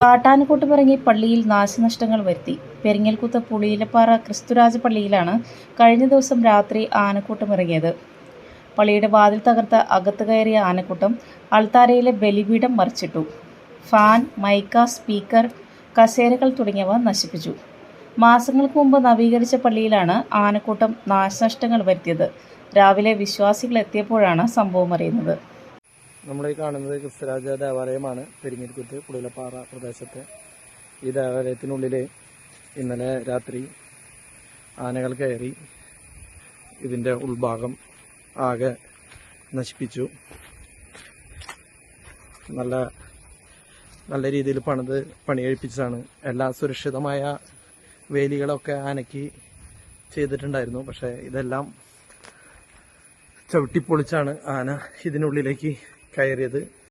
കാട്ടാനക്കൂട്ടുപിറങ്ങി പള്ളിയിൽ നാശനഷ്ടങ്ങൾ വരുത്തി. പെരിങ്ങൽകുത്ത് പുളിയിലപ്പാറ ക്രിസ്തുരാജ പള്ളിയിലാണ് കഴിഞ്ഞ ദിവസം രാത്രി ആനക്കൂട്ടം ഇറങ്ങിയത് പള്ളിയുടെ വാതിൽ തകർത്ത് അകത്ത് കയറിയ ആനക്കൂട്ടം അൾത്താരയിലെ ബലിപീഠം മറിച്ചിട്ടു. ഫാൻ മൈക്ക സ്പീക്കർ കസേരകൾ തുടങ്ങിയവ നശിപ്പിച്ചു. മാസങ്ങൾക്ക് മുമ്പ് നവീകരിച്ച പള്ളിയിലാണ് ആനക്കൂട്ടം നാശനഷ്ടങ്ങൾ വരുത്തിയത്. രാവിലെ വിശ്വാസികൾ എത്തിയപ്പോഴാണ് സംഭവം അറിയുന്നത്. നമ്മൾ ഈ കാണുന്നത് ക്രിസ്തുരാജ ദേവാലയമാണ്. പെരിങ്ങിരിക്കുത്ത് കുടിലപ്പാറ പ്രദേശത്തെ. ഈ ദേവാലയത്തിനുള്ളിൽ ഇന്നലെ രാത്രി ആനകൾ കയറി ഇതിന്റെ ഉൾഭാഗം ആകെ നശിപ്പിച്ചു. നല്ല നല്ല രീതിയിൽ പണിത് പണികഴിപ്പിച്ചതാണ്. എല്ലാ സുരക്ഷിതമായ വേലികളൊക്കെ ആനയ്ക്ക് ചെയ്തിട്ടുണ്ടായിരുന്നു. പക്ഷേ ഇതെല്ലാം ചവിട്ടിപ്പൊളിച്ചാണ് ആന ഇതിനുള്ളിലേക്ക് കയറിയത്.